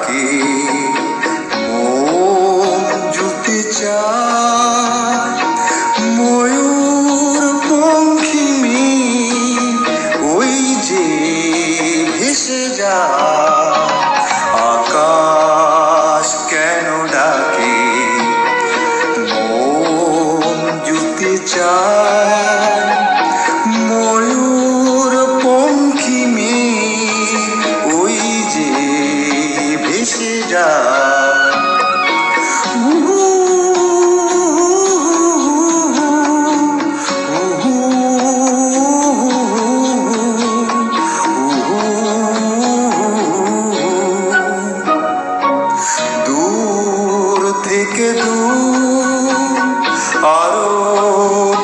aqui. থেকে দূর, আরও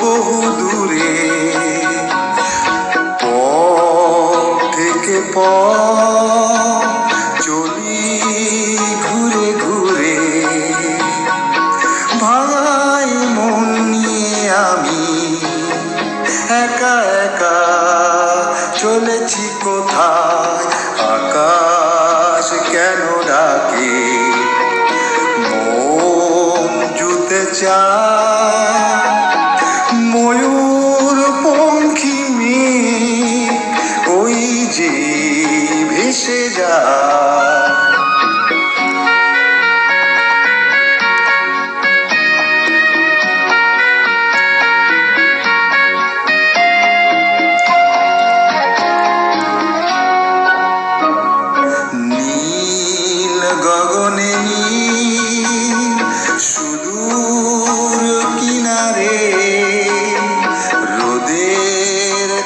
বহু দূরে। পথ থেকে প ঘুরে ঘুরে। আমি একা একা চলেছি কোথায়? জুতে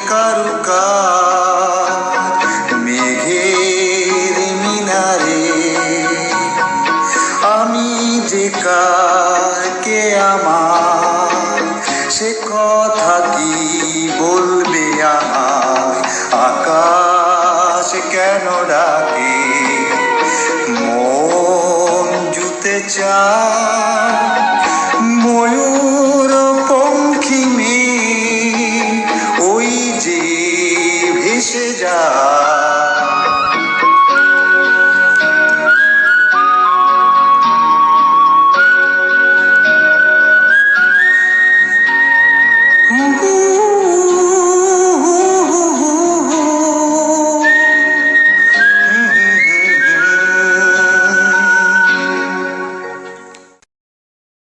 কারুকার মেঘের মিনারে। আমি যে কাকে আমার, সে কথা কি বলবে আমায়? আকাশ কেন ডাকে? মন জুতে চায় 시작.